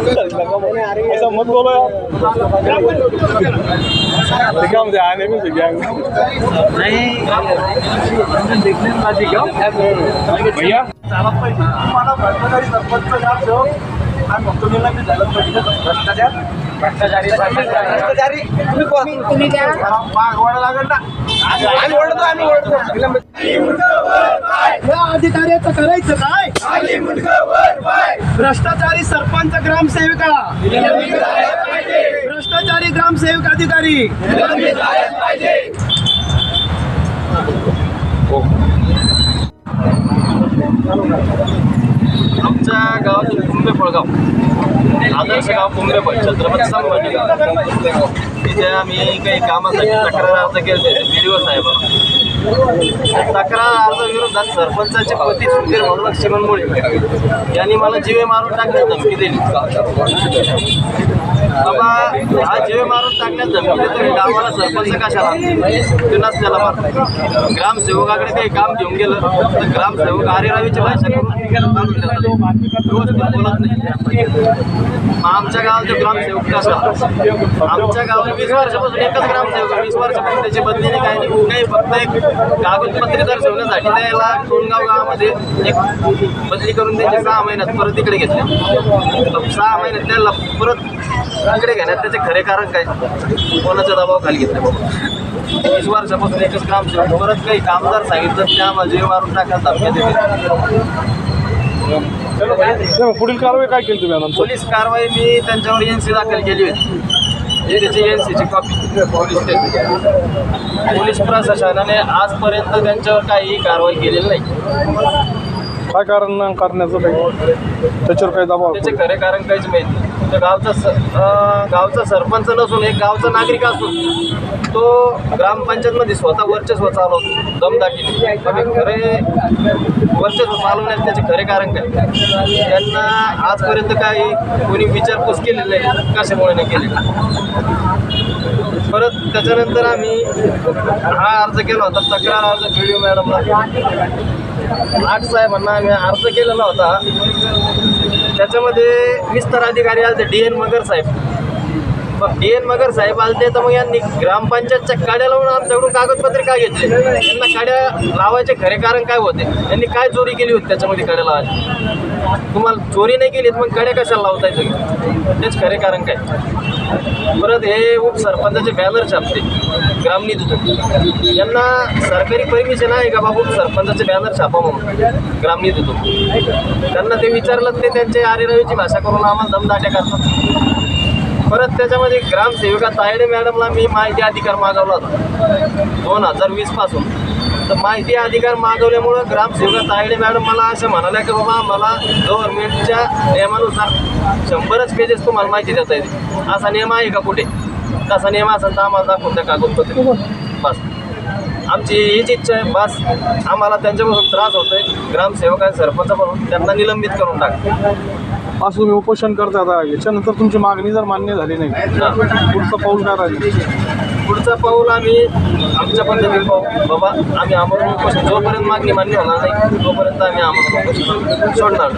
ऐसा मत बोलो यार क्या मुझे आने में से गैंग भैया आणि झालं पाहिजे भ्रष्टाचार भ्रष्टाचारी भ्रष्टाचारी तुम्ही? तुम्ही द्या माग ओढा लागेल ना आम्ही ओढतो आम्ही ओढतो या अधिकाऱ्याचं करायचं काय भ्रष्टाचारी सरपंच ग्रामसेविका. भ्रष्टाचारी ग्रामसेवक अधिकारी. आमच्या गावातील कुंभे फळगाव आदर्श गाव कुंभेफळ छत्रपती संभाजी तिथे आम्ही काही कामासाठी तक्रार अर्ज केले बी डी ओ साहेबांना. तक्रार अर्ज विरोधात सरपंचाचे पती सुधीर म्हणून लक्ष्मण मुळे. यांनी मला जीवे मारून टाकण्यात धमकी दिली. बाबा हा जीवे मारून टाकण्यात धमकी देतो हे गावाला सरपंच कशाला? ते नसल्याला मारतो ग्रामसेवकाकडे काही काम घेऊन गेलं. तर ग्रामसेवक आरेरावीची भाषा करून काढून देतात. बोलत नाही. आमच्या गावात ग्रामसेवक कसा आमच्या गावात वीस वर्षापासून एकच ग्रामसेवक वीस वर्षापासून त्याची बदली नाही काही नाही काही फक्त एक कागदपत्रे दर्शवण्यासाठी त्याला टोणगाव गावामध्ये एक बदली करून त्यांचे सहा महिन्यात परत इकडे घेतले. सहा महिन्यात त्याला परत इकडे घेण्यात त्याचे खरे कारण काय? कोणाच्या दबावाखाली घेतले बाबा? वीस वर्षापासून एकच ग्रामसेवक परत काही कामदार सांगितलं त्या माझे मारून टाकायला धमक्या देते पुढील कारवाई काय केली तुम्ही नंतर पोलीस कारवाई मी त्यांच्यावर एन सी दाखल केली होती. ही त्याची एन सीची कॉपी पोलीस स्टेशन पोलीस प्रशासनाने आजपर्यंत त्यांच्यावर काहीही कारवाई केलेली नाही. काय कारण करण्याचं काही? त्याच्यावर काही दबाव त्याचे खरे कारण काहीच माहीत नाही. गावचा स अं, गावचा सरपंच नसून एक गावचा नागरिक असून तो ग्रामपंचायतमध्ये स्वतः वर्चस्व चालवतो दमदाटीने. पण खरे वर्चस्व चालवण्यात त्याचे खरे कारण काय? त्यांना आजपर्यंत काही कोणी विचारपूस केलेली नाही कशामुळे नाही केली परत त्याच्यानंतर आम्ही हा अर्ज केला होता तक्रार अर्ज व्हिडिओ मॅडमला. आठ साहेबांना आम्ही अर्ज केलेला होता. त्याच्यामध्ये विस्तार अधिकारी आले डी एन मगर साहेब. डी एन मगर साहेब आलते तर मग यांनी ग्रामपंचायतच्या काड्या लावून आमच्याकडून कागदपत्रे काय घेतले? त्यांना काड्या लावायचे खरे कारण काय होते? त्यांनी काय चोरी केली होती त्याच्यामध्ये काड्या लावायची? तुम्हाला चोरी नाही केली मग काड्या कशाला लावताय तुम्ही? तेच खरे कारण काय? परत हे उपसरपंचाचे बॅनर छापते ग्रामनिधीतून. यांना सरकारी परमिशन आहे का बाबू सरपंचाचे बॅनर छापा म्हणून ग्रामनिधीतून? त्यांना ते विचारलं ते त्यांचे आरेरावीची भाषा करून आम्हाला दमदाट्या करतात. परत त्याच्यामध्ये ग्रामसेविका तायडे मॅडमला मी माहिती अधिकार मागवला होता. दोन हजार वीसपासून. तर माहिती अधिकार मागवल्यामुळं ग्रामसेविका तायडे मॅडम मला असं म्हणाल्या की बाबा मला गव्हर्नमेंटच्या नियमानुसार शंभरच पेजेस तुम्हाला माहिती देता येते असा नियम आहे का कुठे? तसा नियम असेल तर आम्हाला दाखवून त्या कागदपत्रे. बस. आमची हीच इच्छा आहे. बस. आम्हाला त्यांच्यापासून त्रास होतोय. ग्रामसेवक आणि सरपंच म्हणून त्यांना निलंबित करून टाक. असं तुम्ही उपोषण करता आता याच्यानंतर तुमची मागणी जर मान्य झाली नाही पुढचं पाऊल काय राहील? पुढचं पाऊल आम्ही आमच्या पद्धतीने पाहू बाबा आम्ही आमरण उपोषण जोपर्यंत मागणी मान्य होणार नाही तोपर्यंत आम्ही आमरण उपोषण सोडणार.